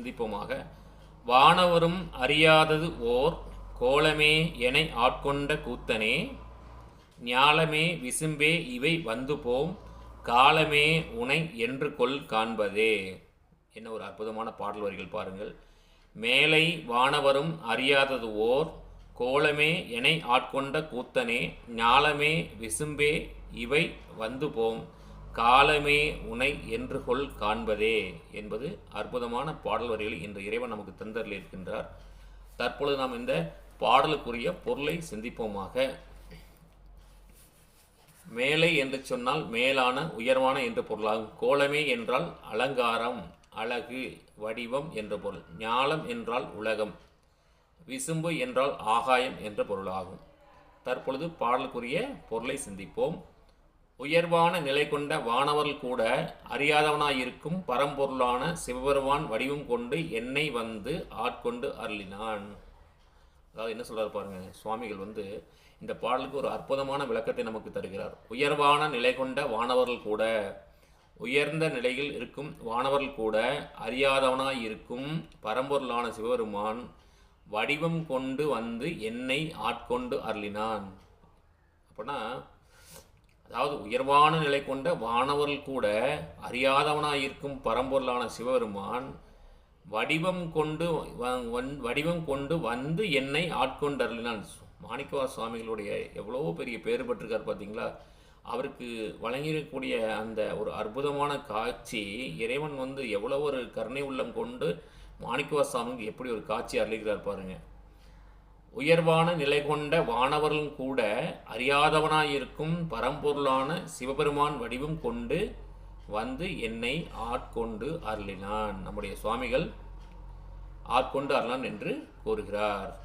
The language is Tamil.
சிந்திப்போமாக. வானவரும் அறியாதது ஓர் கோலமே என ஆட்கொண்ட கூத்தனே. ஞாலமே விசும்பே இவை வந்து போம் காலமே உனை என்று கொள் காண்பதே. என்ன ஒரு அற்புதமான பாடல் வரிகள் பாருங்கள். மேலை வானவரும் அறியாதது ஓர் கோலமே என ஆட்கொண்ட கூத்தனே ஞாலமே விசும்பே இவை வந்து போம் காலமே உனை என்று கொள் காண்பதே என்பது அற்புதமான பாடல் வரிகளை இன்று இறைவன் நமக்கு தந்தரில் இருக்கின்றார் தற்பொழுது நாம் இந்த பாடலுக்குரிய பொருளை சிந்திப்போமாக. மேலை என்று சொன்னால் மேலான உயர்வான என்று பொருளாகும். கோலமே என்றால் அலங்காரம் அழகு வடிவம் என்ற பொருள். ஞாலம் என்றால் உலகம் விசும்பு என்றால் ஆகாயம் என்ற பொருளாகும். தற்பொழுது பாடலுக்குரிய பொருளை சிந்திப்போம். உயர்வான நிலை கொண்ட வானவர்கள் கூட அறியாதவனாயிருக்கும் பரம்பொருளான சிவபெருமான் வடிவம் கொண்டு என்னை வந்து ஆட்கொண்டு அருளினான். அதாவது என்ன சொல்கிறார் பாருங்க சுவாமிகள் வந்து இந்த பாடலுக்கு ஒரு அற்புதமான விளக்கத்தை நமக்கு தருகிறார். உயர்வான நிலை கொண்ட வானவர்கள் கூட உயர்ந்த நிலையில் இருக்கும் வானவர்கள் கூட அறியாதவனாய் இருக்கும் பரம்பொருளான சிவபெருமான் வடிவம் கொண்டு வந்து என்னை ஆட்கொண்டு அருளினான். அப்படின்னா அதாவது உயர்வான நிலை கொண்ட வானவர்கள் கூட அறியாதவனாக இருக்கும் பரம்பொருளான சிவபெருமான் வடிவம் கொண்டு வந்- வடிவம் கொண்டு வந்து என்னை ஆட்கொண்டு அருளினான் மாணிக்கவா சுவாமிகளுடைய எவ்வளோ பெரிய பேர் பெற்றிருக்கார் பார்த்தீங்களா? அவருக்கு வழங்கியிருக்கக்கூடிய அந்த ஒரு அற்புதமான காட்சி இறைவன் வந்து எவ்வளோ ஒரு கருணை உள்ளம் கொண்டு மாணிக்கவா சுவாமிக்கு எப்படி ஒரு காட்சி அருளிக்கிறார் பாருங்கள் உயர்வான நிலை கொண்ட வானவர்களும் கூட அறியாதவனாயிருக்கும் பரம்பொருளான சிவபெருமான் வடிவம் கொண்டு வந்து என்னை ஆட்கொண்டு அருளினான். நம்முடைய சுவாமிகள் ஆட்கொண்டு அருளான் என்று கூறுகிறார்.